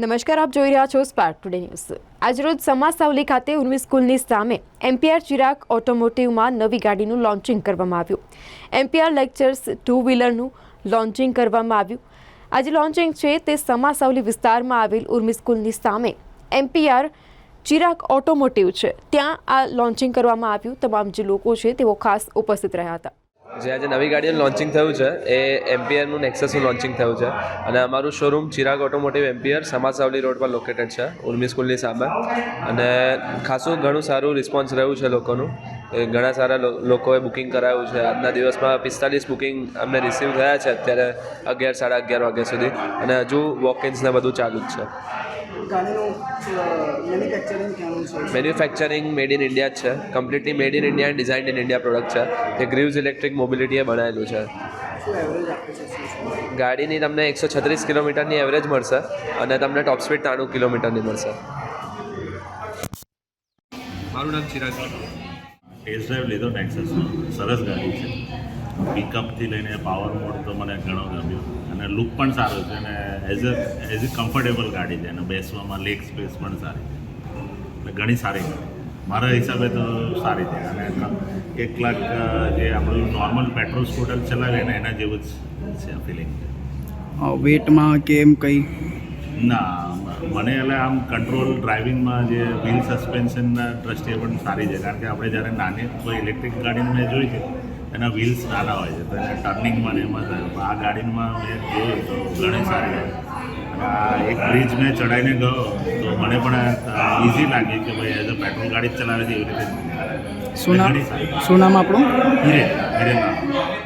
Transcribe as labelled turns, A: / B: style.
A: નમસ્કાર, આપ જોઈ રહ્યા છો સ્પાર્ક ટુડે ન્યૂઝ આજરોજ સમાસાવલી ખાતે ઉર્મી સ્કૂલની સામે એમપીઆર ચિરાગ ઓટોમોટિવમાં નવી ગાડીનું લોન્ચિંગ કરવામાં આવ્યું. એમપીઆર લેક્ચર્સ ટુ વ્હીલરનું લોન્ચિંગ કરવામાં આવ્યું. આજે લોન્ચિંગ છે તે સમાસાવલી વિસ્તારમાં આવેલ ઉર્મી સ્કૂલની સામે. એમપીઆર ચિરાગ ઓટોમોટિવ છે. ત્યાં આ લોન્ચિંગ કરવામાં આવ્યું. તમામ જે લોકો છે તેઓ ખાસ ઉપસ્થિત રહ્યા હતા.
B: જે આજે નવી ગાડીનું લોન્ચિંગ થયું છે, એ એમ્પિયરનું નેક્સસનું લોન્ચિંગ થયું છે. અને અમારું શોરૂમ ચિરાગ ઓટોમોટિવ એમ્પિયર સમાસાવલી રોડ પર લોકેટેડ છે ઉર્મી સ્કૂલની સામે. અને ખાસું ઘણું સારું રિસ્પોન્સ રહ્યું છે લોકોનું. ઘણા સારા લોકોએ બુકિંગ કરાવ્યું છે. આજના દિવસમાં પિસ્તાલીસ બુકિંગ અમને રિસીવ થયા છે અત્યારે અગિયાર સાડા અગિયાર વાગ્યા સુધી. અને હજુ વોકિન્સને બધું ચાલુ જ છે.
C: મેન્યુફેક્ચરિંગ ક્યાંનું છે?
B: મેન્યુફેક્ચરિંગ મેડ ઇન ઇન્ડિયા જ છે. Completely made in India design in India product છે. તે ગ્રીવ્સ ઇલેક્ટ્રિક મોબિલિટીએ બનાવેલું છે.
C: શું એવરેજ આપે છે? શું છે?
B: ગાડીની તમને એકસો છત્રીસ કિલોમીટરની એવરેજ મળશે અને તમને ટોપ સ્પીડ ત્રાણું કિલોમીટરની મળશે. મારું નામ ચિરાગ.
D: ટેસ્ટ ડ્રાઈવ લીધો નેક્સસનો સરસ ગાડી છે. પિકઅપથી લઈને પાવર મોડ તો મને ઘણો ગમ્યો. અને લુક પણ સારો છે અને as a as a comfortable ગાડી છે અને બેસવામાં લેગ સ્પેસ પણ સારી છે. એટલે ઘણી સારી ગાડી. મારા હિસાબે તો સારી છે. અને એક લાખ જે આપણું નોર્મલ પેટ્રોલ સ્કૂટર ચલાવે ને એના જેવું જ છે ફિલિંગ
C: વેટમાં કે એમ કંઈ?
D: ના મને એટલે આમ કંટ્રોલ ડ્રાઇવિંગમાં જે વ્હીલ સસ્પેન્શનના દ્રષ્ટિએ પણ સારી છે. કારણ કે આપણે જ્યારે નાની કોઈ ઇલેક્ટ્રિક ગાડીને મેં જોઈ છે એના વ્હીલ્સ નાના હોય છે તો એને ટર્નિંગમાં ને એમાં થાય. આ ગાડીમાં મેં જોયું તો ઘણી સારી છે. અને આ એક બ્રિજ મેં ચડાવીને ગયો તો મને પણ ઇઝી લાગે કે ભાઈ એઝ અ પેટ્રોલ ગાડી જ ચલાવે છે એવી રીતે.
C: શું નામ? શું નામ આપણું?
D: હિરેન હિરેન નામ.